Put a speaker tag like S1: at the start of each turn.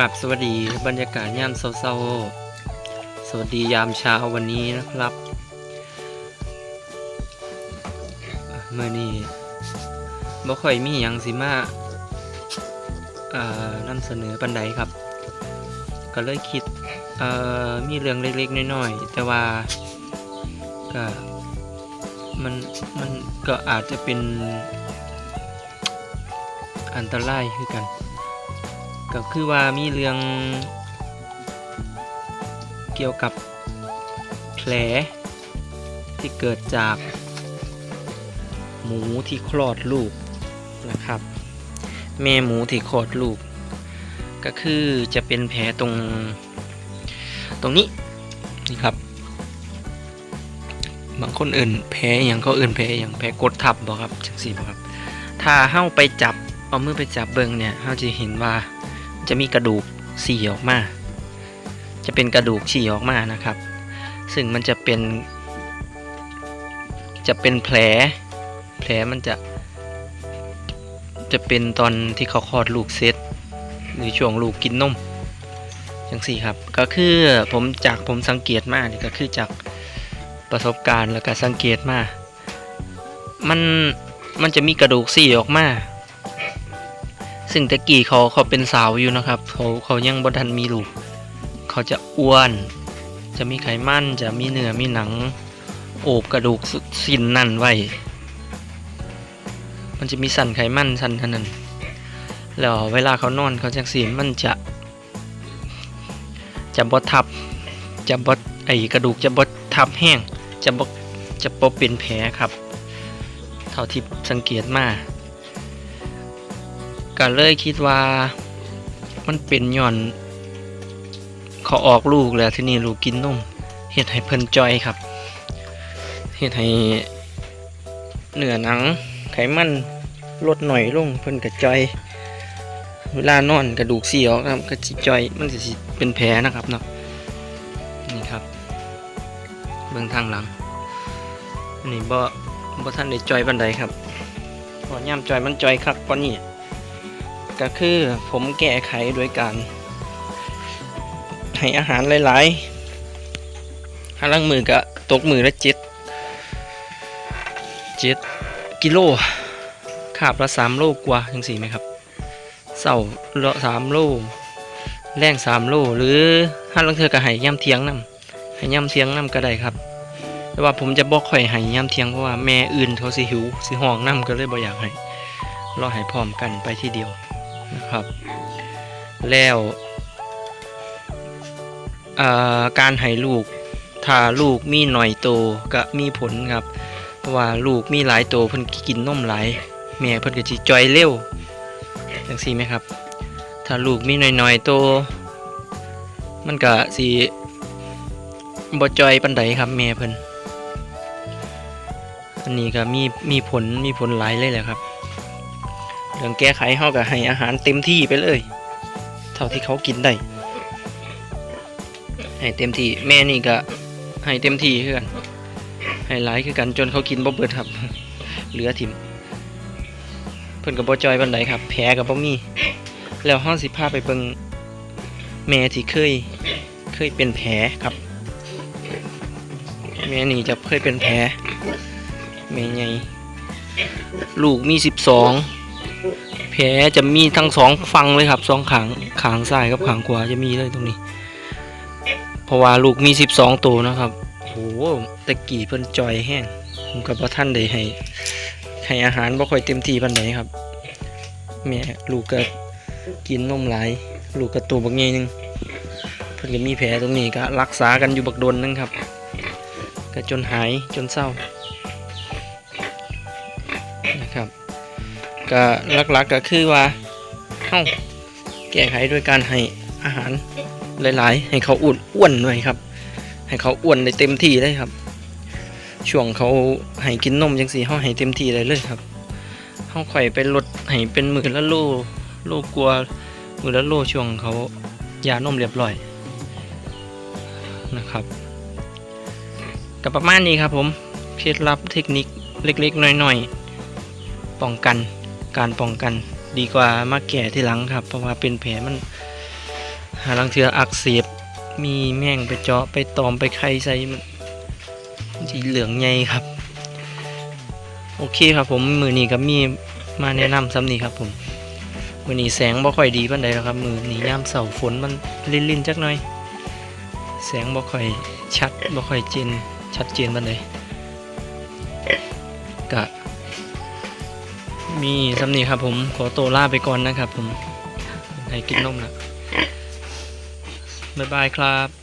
S1: ขอกราบสวัสดีบรรยากาศย่ามเศร้าๆสวัสดียามเช้าวันนี้นะครับเมื่อนี้บ่ค่อยมีหยังสิมาอ่านำเสนอปันใดครับ ก็เลยคิดเอ่อมีเรื่องเล็กๆน้อยๆแต่ว่าก็มันมันก็อาจจะเป็นอันตรายคือกัน ก็คือว่ามีเรื่องเกี่ยวกับแผลที่เกิดจากหมูที่คลอดลูกนะครับแม่หมูที่คลอดลูก ก็คือจะเป็นแผลตรงตรงนี้นี่ครับ บางคนอื่นแผลอย่างเขาอื่นแผลอย่างแผลกดทับบอกครับจังสี่บอกครับ ถ้าเฮ้าไปจับเอามือไปจับเบิงเนี่ยเฮ้าจะเห็นว่า จะมีกระดูกฉี่ออกมา จะเป็นกระดูกฉี่ออกมานะครับ ซึ่งมันจะเป็น จะเป็นแผล แผลมันจะ จะเป็นตอนที่เขาคลอดลูกเซตหรือช่วงลูกกินนมจังสี่ครับ ก็คือผมจากผมสังเกตมานี่ก็คือจากประสบการณ์แล้วก็สังเกตมา มันมันจะมีกระดูกสี่ออกมา ซึ่งตะกี้เขาเขาเป็นสาวอยู่นะครับ เขาเขายังบ่ทันมีลูก เขาจะอ้วน จะมีไขมันจะมีเนื้อมีหนัง โอบกระดูกสิ้นนั่นไว้ มันจะมีสันไขมันสันเท่านั้น แล้วเวลาเขานอนเขาจังสีมันจะ จะบดทับ จะบดไอกระดูกจะบดทับแห้ง จะบจะปบเป็นแผลครับ เท่าที่สังเกตมา ก็เลยคิดว่า มันเป็นย้อนเขาออกลูกแล้วที่นี่ลูกกินนมเฮ็ดให้เพิ่นจอยครับเฮ็ดให้เนื้อหนังไขมันลดหน่อยลงเพิ่นก็จอย เวลานอนกระดูกเสียออกครับก็สิจอยมันจะเป็นแผลนะครับเนาะนี่ครับ เบื้องทางหลังนนี่บ่บ่ท่านได้จอยบันไดครับพอย่ำจอยมันจอยคักกว่านี้ ก็คือผมแก้ไขโดยการให้อาหารหลายๆหาลังมือก็ตกมือละเจ็ดเจ็ดกิโลขาบละสามโลกว่าจังสี่ไหมครับเสาละสามโลแรงสามโลหรือห้าลังเธอก็ให้ย่ำเทียงน้ำให้ย่ำเทียงน้ำก็ได้ครับ แต่ว่าผมจะบอกข่อยให้ยามเทียงเพราะว่าแม่อื่นเขาสิหิวสิห้องน้ำก็เลยบ่อยากให้รอให้พร้อมกันไปทีเดียว นะครับ แล้วการให้ลูกถ้าลูกมีหน่อยโตก็มีผลครับ เพราะว่าลูกมีหลายโตเพิ่นกินนมหลายแม่เพิ่นก็สิจอยเร็วจังซี่ไหมครับ ถ้าลูกมีหน้อยๆโตมันก็สิบ่จอยปานใดครับแม่เพิ่นอันนี้ก็มีมีผลมีผลหลายเลยแหละครับ เรื่องแก้ไขเขาก็ให้อาหารเต็มที่ไปเลย เท่าที่เขากินได้ ให้เต็มที่แม่นี่ก็ให้เต็มที่คือกัน ให้หลายคือกันจนเขากินบ่เบิดครับ เหลือถิ่มเพิ่นกับบ่จอยบันไดครับ แผลกับบ่มี แล้วห้องสิพาไปเบิ่งแม่ที่เคยเคยเป็นแผลครับ แม่นี่จะเคยเป็นแผลแม่ใหญ่ลูกมีสิบสอง แผลจะมีทั้งสองฝั่งเลยครับสองขางขางซ้ายกับขางขวาจะมีเลยตรงนี้ เพราะว่าลูกมีสิบสองตัวนะครับโหตะกี้เพิ่นจอยแห้งผมกับพ่ท่านได้ให้ ให้อาหารบ่ค่อยเต็มที่ปานใดครับแม่ลูกก็กินนมหลาย ลูกก็ตัวบักใหญ่หนึงเพิ่นก็มีแผลตรงนี้ก็รักษากันอยู่บักโดนนึงครับ ก็จนหายจนเศร้า ก็หลักๆก็คือว่าเอ้าแก้ไขด้วยการให้อาหารหลายๆ ให้เขาอ้วนอ้วนหน่อยครับ ให้เขาอ้วนได้เต็มที่เลยครับ ช่วงเขาให้กินนมจังสีเขาให้เต็มที่เลยเลยครับเขาข่อยไปลดให้เป็นมือละโลโลกลัวมือละโลช่วงเขายานมเรียบร้อยนะครับก็ประมาณนี้ครับผมเคล็ดลับเทคนิคเล็กๆน้อยๆป้องกัน การป้องกันดีกว่ามาแก่ที่หลังครับ เพราะว่าเป็นแผลมันหาลังเทืออักเสบมีแม่งไปเจาะไปตอมไปไข่ใส่มันสีเหลืองใหญ่ครับ โอเคครับผมมือนี้ก็มีมาแนะนำซ้ำนี้ครับผมมือนี้แสงบ่ค่อยดีปานใดแล้วครับ มือนี้ยามเสาฝนมันลิ่นๆจักหน่อย แสงบ่ค่อยชัดบ่ค่อยเจนชัดเจนปานใดกะ มีซ้ำนีครับผมขอตัวลาไปก่อนนะครับผมให้กินนมละบ๊ายบายครับ